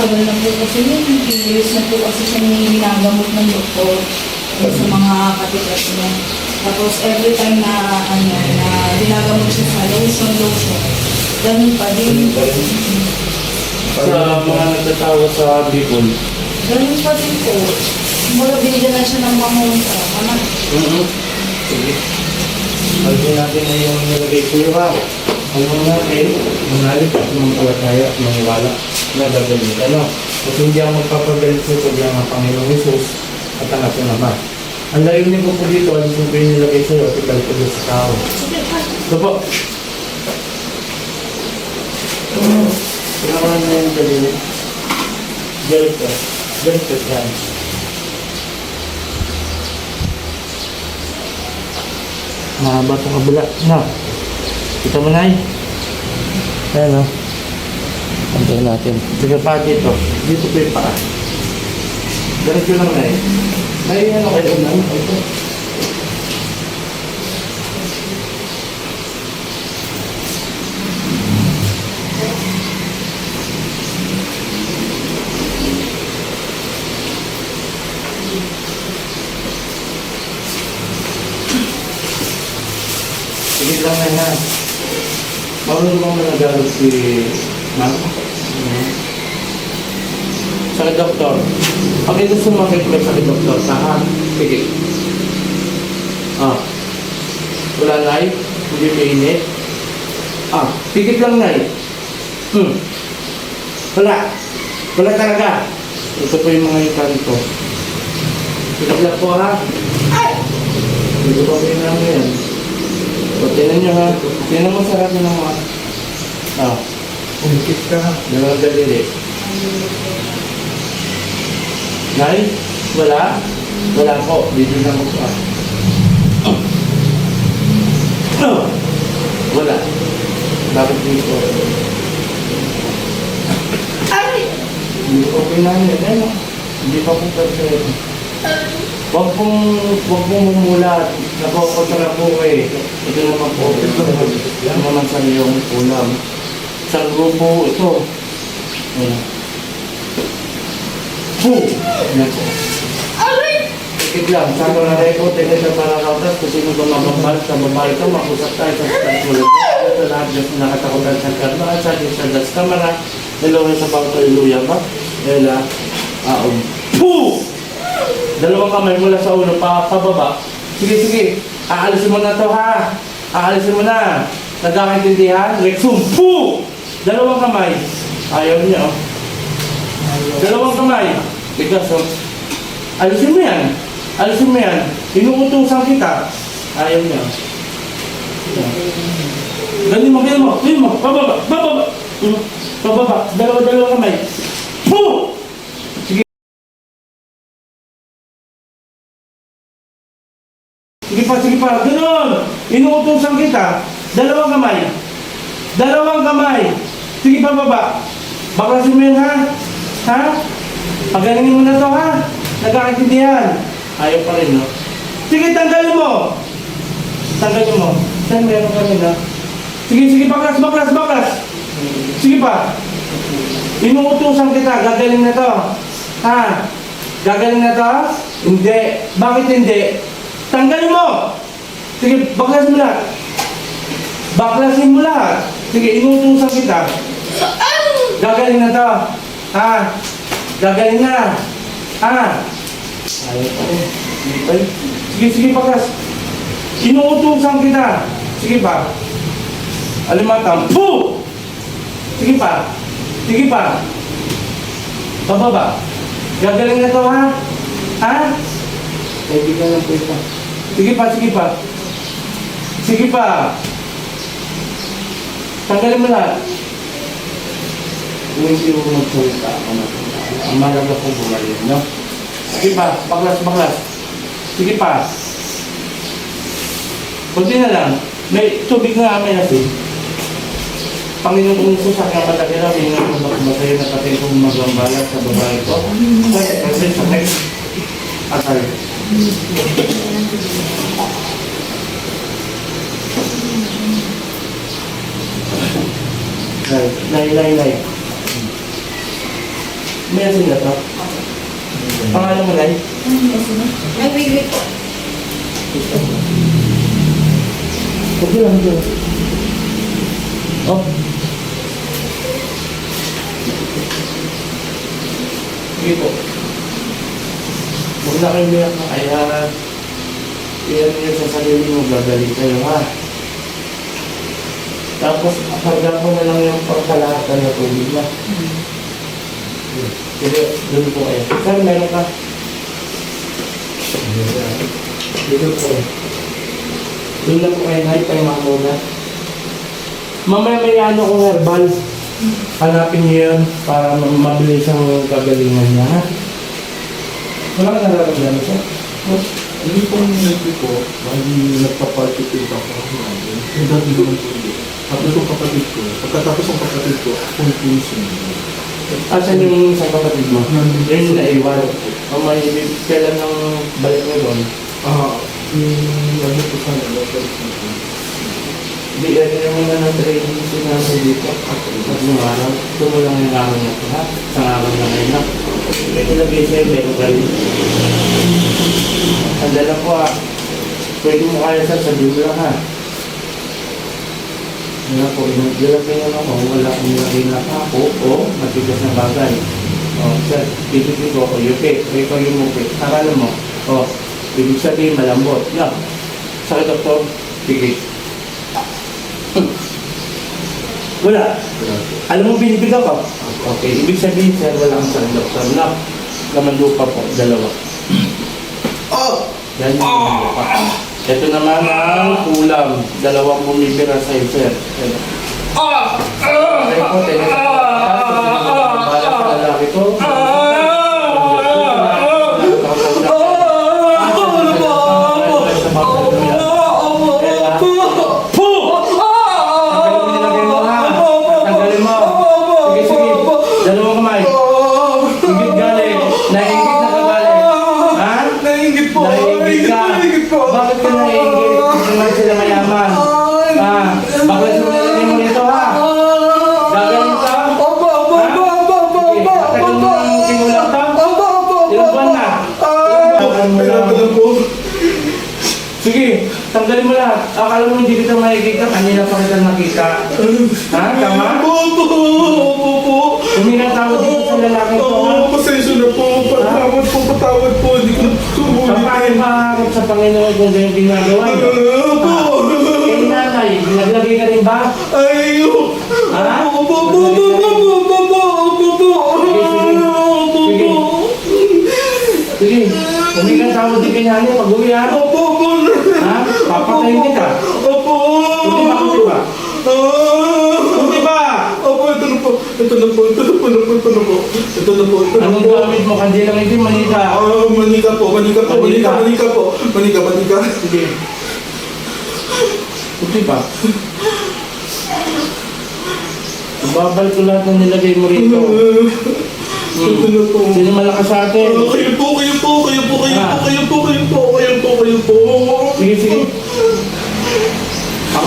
matagal na po kasi yun. Years na po kasi siya ginagamot ng doktor sa mga katigas niya. Tapos every time na ano, na ginagamot siya sa lotion, lotion, ganun pa din. Sa mga nagtatawa sa Bicol. Ganun pa din po. Mula binigyan na siya ng mamunta. Ano? Mm-hmm. Sige. Alvin natin na yung nilagay ko yung ha. Ano natin, manalig at mampalataya at maniwala na gagawin ano. At hindi ako magpapagalit sa ito ang Panginoong Jesus at ang ating Ama. Ang layunin ko po dito, ano po yung nilagay sa iyo at ibalik ko sa tao. Ito po. Pinakuha na yung dalili. Ganito. Ganito yan. Mahaba itong kabila. Na. Kita mo na Ayan o. Pantayin natin. Sige pa dito. Dito po yung paa. Ganito lang na eh. May ano kayo na? Ito. Lang na yan. Marunong mo na nagalit si Ma'am? Mhm. Sakit doktor. Pag ito sumakit may sakit doktor, saan? Sige. Ah. Wala na Hindi mainit? Ah, pigit lang na Hmm. Wala. Wala talaga. Ito po yung mga ikan ko. Pigit po ha. Ay! Dito pa rin namin yan. O, tinan nyo ha. Tinan mo sarap ng mga... Ah. Umikit ka ha. Dalawang daliri. Nay? Wala? Wala po. Dito na mo pa. Oh. Wala. Bakit dito? Ay! Hindi ko pinanin. Ano? Hindi pa po perfect. Huwag pong, huwag pong mumulat. Napokontra po eh. Ito naman po. Ito naman sa iyong ulam. Sa grupo ito. Ayan. Boom! Ayan po. Ikit lang. Sa ko na repo, tingin sa parakautas kung sino ba sa babae ito, makusap tayo sa pagkulit. Ito lahat Diyos na nakatakutan sa karma at sa Diyos sa das kamara. Niluhin sa hallelujah ba? Ela, aom. Boom! Dalawang kamay mula sa ulo pa pababa. Sige, sige. Aalisin mo na to ha. Aalisin mo na. Nagkakaintindihan? Rexum. Pu! Dalawang kamay. Ayaw niya. oh. Dalawang kamay. Bigas oh. Alisin mo yan. Alisin mo yan. Inuutusan kita. Ayaw niya. Ganun mo, ganun mo. Ganun mo. Bababa. Mm. Pababa. Dalawa, dalawang kamay. Pa, sige pa. Ganun! Inuutosan kita. Dalawang kamay. Dalawang kamay. Sige pa baba. Baklasin mo yun ha? Ha? Pagalingin mo na to ha? Nagkakaintindihan. Ayaw pa rin no? Sige, tanggalin mo. Tanggalin mo. Saan meron ka rin ha? Sige, sige, baklas, baklas, baklas. Sige pa. Inuutosan kita. Gagaling na to. Ha? Gagaling na to? Hindi. Bakit hindi? Tanggalin mo! Sige, baklasin mo lahat. Baklasin mo lahat. Sige, inutusan kita. Gagaling na to. Ha? Gagaling na. Ha? Ayaw pa rin. Rin. Sige, sige, baklas. Inuutusan kita. Sige pa. Alimatang. Pu! Sige pa. Sige pa. Pababa. Gagaling na to, ha? Ha? Kaibigan lang po ito. Sige pa, sige pa. Sige pa. Tanggalin mo lahat. Kung hindi mo magsalita ako na ang malaga kong bumalik, no? Sige pa, baklas, baklas. Sige pa. Kunti na lang. May tubig na amin natin. Panginoon kong Isus, ang kapatakira, may nga kong magmasayo na pati kong maglambalat sa babae ko. Kasi sa next atay. Lay, lay, lay, lay. Meron na to. Pangalan mo, Nay? Ay, wait, wait po. Huwag lang, lang. Oh. Sige po. Huwag na kayo umiyak na kaya iyan niyo sa sarili mo, gagaling kayo ha. Tapos, karga mo na lang yung pangkalahatan na tubig na. Sige, doon po kayo. Sir, meron ka. Dito po. Doon lang po kayo, Nay, pahinga muna. Mamaya may ano kong herbal. Hanapin niyo yun para ma- mabilis ang kagalingan niya, ha? Wala ka nararamdaman siya? Hindi po hindi po, hindi nagpa-participate ako ng namin. Yung dati naman po hindi. Tapos yung kapatid ko, pagkatapos ng kapatid ko, yung yun. Asan yung isang kapatid mo? Nandun po. Yun na iwan. O may kailan ng balik mo doon? Ah, yung ano po sana, local people. Di, ano yung mga na-training si Nanay dito? At yung araw, tumulang yung araw na ito, ha? Sa araw na ngayon? May ilagay sa'yo, meron kayo. Ang dala ko, ha? Pwede mo kaya sa sabihin mo lang, ha? Wala po, nilagay naman ako, wala akong nilagay na ako, o matigas na bagay. O, sir, titigil ko, o yupi, o ikaw yung mupi. Akala mo, o, ibig sabihin malambot. Yan. Sa doktor, sige. Wala. Wala. Alam mo, binibigaw ka. Okay, ibig sabihin, sir, wala kang sa doktor na. Laman lupa po, dalawa. Yan yung laman lupa. Ito naman ang kulam. Dalawang bumibira sa iyo, sir. Yan. Okay po, teka. Bala sa lalaki ko. Tanggalin Akala mo hindi kita makikita, kanina pa kita nakita. Ha? Tama? Opo, opo, opo, opo. Huminang tawad dito sa lalaki ko? Oo, pasensya na po. Patawad po, patawad po. Hindi ko Paano sumulit. maharap sa Panginoon kung ganyan ginagawa niyo? Opo. Kay nanay, naglagay ka rin ba? Ay, opo, Ha? opo, opo, opo, opo, opo, opo, opo, Sige, sige. opo, Sige. Sige, humingang tawad din kay nanay pag uwi ha? Opo, opo. Ha? Papatayin kita. Opo. Kunti ba, kunti ba? Ah. Kunti ba? Opo, ito na po. Ito na po. Ito na po. Ito na po. Ito na po. Ito na Anong po. gamit mo? Kandilang hindi manita. Ah, manika po. Manika po. Manika. Manika. Po. Manika. Manika. Sige. Kunti ba? Babal ko lahat ng nilagay mo rito. Ito na po. Sino malakas sa atin? Ah, Kayo po. Kayo po. Kayo po. Kayo Ah. po. Kayo po. Kayo po. Kayo po. Kayo po. Sige, sige.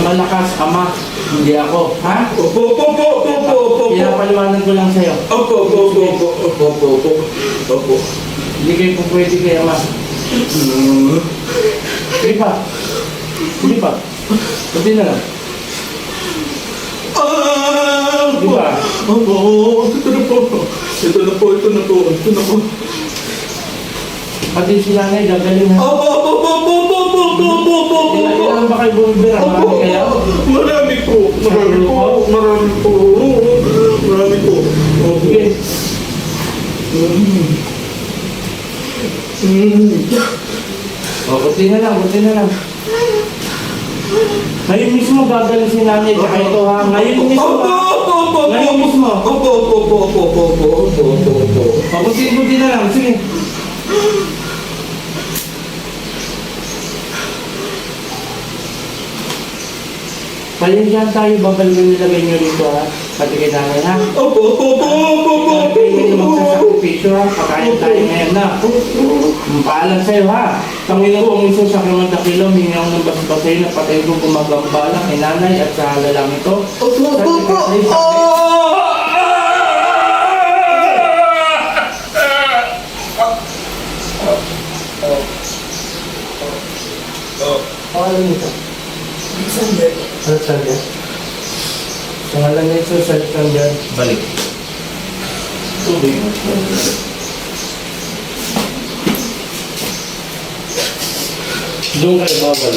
Ang malakas, ama. Hindi ako. Ha? Opo, opo, opo, opo, opo, opo. Pinapaliwanag ko lang sa'yo. Opo, opo, opo, opo, opo, opo, opo. Opo. Hindi kayo po pwede kay ama. Ah. Sige pa. Sige pa. Kunti na lang. Ah! Di ba? Opo, ito na po. Ito na po, ito na po, ito na po. Pati si nanay, gagaling opo, opo, opo, opo, opo, Opo, opo. Ilan ba kayo bumibira? Marami kaya? Marami po. Marami po. Marami po. Marami po. Okay. O, hmm. oh, buti na lang, buti na lang. Ngayon mismo gagalisin namin at ito ha. Ngayon mismo. Opo, opo, opo. Ngayon mismo. Opo, opo, opo, opo, opo, opo, opo, opo. Oh, Pabuti-buti na lang. Sige. Palindihan tayo, babal mo nilagay nyo rito ha. Pati kay nanay ha. Opo, opo, opo, opo, opo, kayo opo. magsasakripisyo ha. Pakain tayo ngayon na. Paalam sa'yo ha. Panginoon Isus sa kamang dakilo, hingi ako ng basbas sa'yo na patay ko gumagambala kay nanay at sa halalang ito. Opo, opo, opo. Ah! pangalan nito? December. Alexander. Pangalan nito sa Alexander. Balik. Tubig. Doon kayo bawal.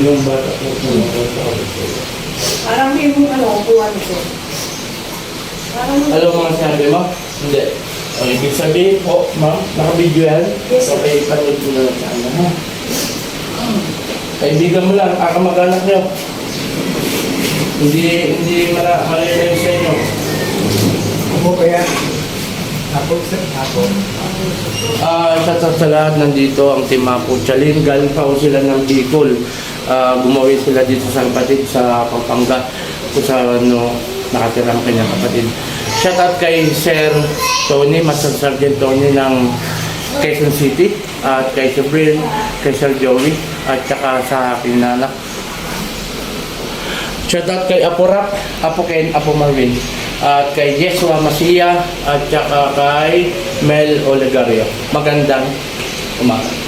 Yung bata ko. Parang may yung ano, ko. Parang Alam mo mga sabi mo? Hindi. Ang ibig sabihin po, ma'am, naka-video yan. Yes, sir. So, kayo panood mo na lang sa ano, ha? Kaibigan mo lang, kakamag-anak nyo. Hindi, hindi mala, malalayo sa inyo. Ako kaya? Ako, sir. Ako. Ah, sa sa sa lahat nandito ang Team Mapo Chalin. Galing pa ho sila ng Bicol. Ah, gumawi sila dito sa kapatid sa Pampanga kung sa ano, nakatira ang kanyang kapatid. Shout out kay Sir Tony, Master Sergeant Tony ng Quezon City at kay Sir kay Sir Joey at saka sa aking nanak. Shout out kay Apo Rap, Apo Ken, Apo Marvin at kay Yesua Masia at saka kay Mel Olegario. Magandang umaga.